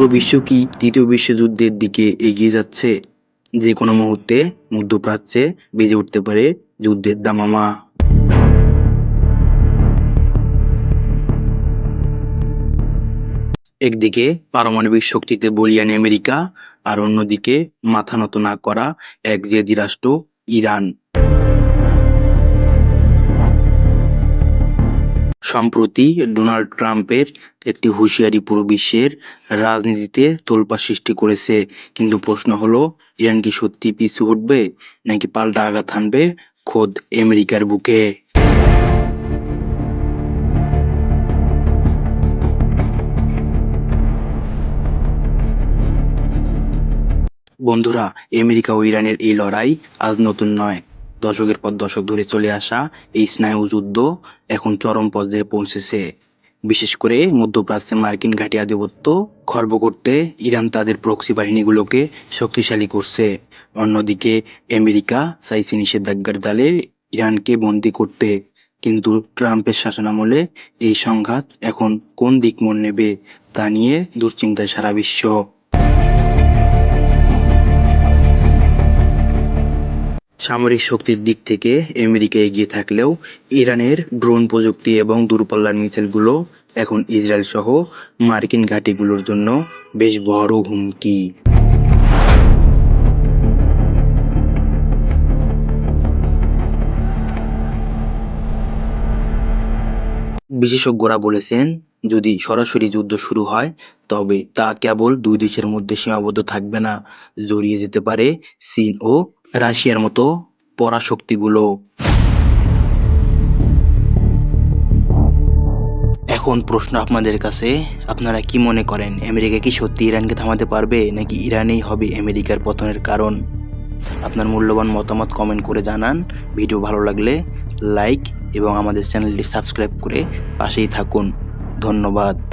পুরো বিশ্ব কি তৃতীয় বিশ্বযুদ্ধের দিকে এগিয়ে যাচ্ছে? যে কোনো মুহূর্তে মধ্যপ্রাচ্যে বেজে উঠতে পারে যুদ্ধের দামামা। একদিকে পারমাণবিক শক্তিতে বলিয়ান আমেরিকা, আর অন্যদিকে মাথা নত না করা এক জেদি রাষ্ট্র ইরান। সম্প্রতি ডোনাল্ড ট্রাম্পের একটি হুঁশিয়ারি পুরো বিশ্বের রাজনীতিতে তোলপাড় সৃষ্টি করেছে। কিন্তু প্রশ্ন হলো, ইরান কি সত্যি পিছু হটবে নাকি পাল্টা আঘাত হানবে খোদ আমেরিকার বুকে? বন্ধুরা, আমেরিকা ও ইরানের এই লড়াই আজ নতুন নয়। দশকের পর দশক ধরে চলে আসা এই স্নায়ু যুদ্ধ এখন চরম পর্যায়ে পৌঁছেছে। বিশেষ করে মধ্যপ্রাচ্যে মার্কিন ঘাঁটি আধিপত্য খর্ব করতে ইরান তাদের প্রক্সি বাহিনীগুলোকে শক্তিশালী করছে। অন্যদিকে আমেরিকা চাইছে নিষেধাজ্ঞার জালে ইরানকে বন্দী করতে। কিন্তু ট্রাম্পের শাসনামলে এই সংঘাত এখন কোন দিক মোড় নেবে তা নিয়ে দুশ্চিন্তায় সারা বিশ্ব। সামরিক শক্তির দিক থেকে আমেরিকা এগিয়ে থাকলেও ইরানের ড্রোন প্রযুক্তি এবং দূরপাল্লার মিসাইলগুলো এখন ইসরায়েল সহ মার্কিন ঘাঁটিগুলোর জন্য বেশ বড় হুমকি। বিশেষজ্ঞরা বলেছেন, যদি সরাসরি যুদ্ধ শুরু হয়, তবে তা কেবল দুই দেশের মধ্যে সীমাবদ্ধ থাকবে না, জড়িয়ে যেতে পারে চীন ও রাশিয়ার মতো পরাশক্তিগুলো। এখন প্রশ্ন আপনাদের কাছে, আপনারা কি মনে করেন, আমেরিকা কি সত্যি ইরানকে থামাতে পারবে, নাকি ইরানেই হবে আমেরিকার পতনের কারণ? আপনার মূল্যবান মতামত কমেন্ট করে জানান। ভিডিও ভালো লাগলে লাইক এবং আমাদের চ্যানেলটি সাবস্ক্রাইব করে পাশেই থাকুন। ধন্যবাদ।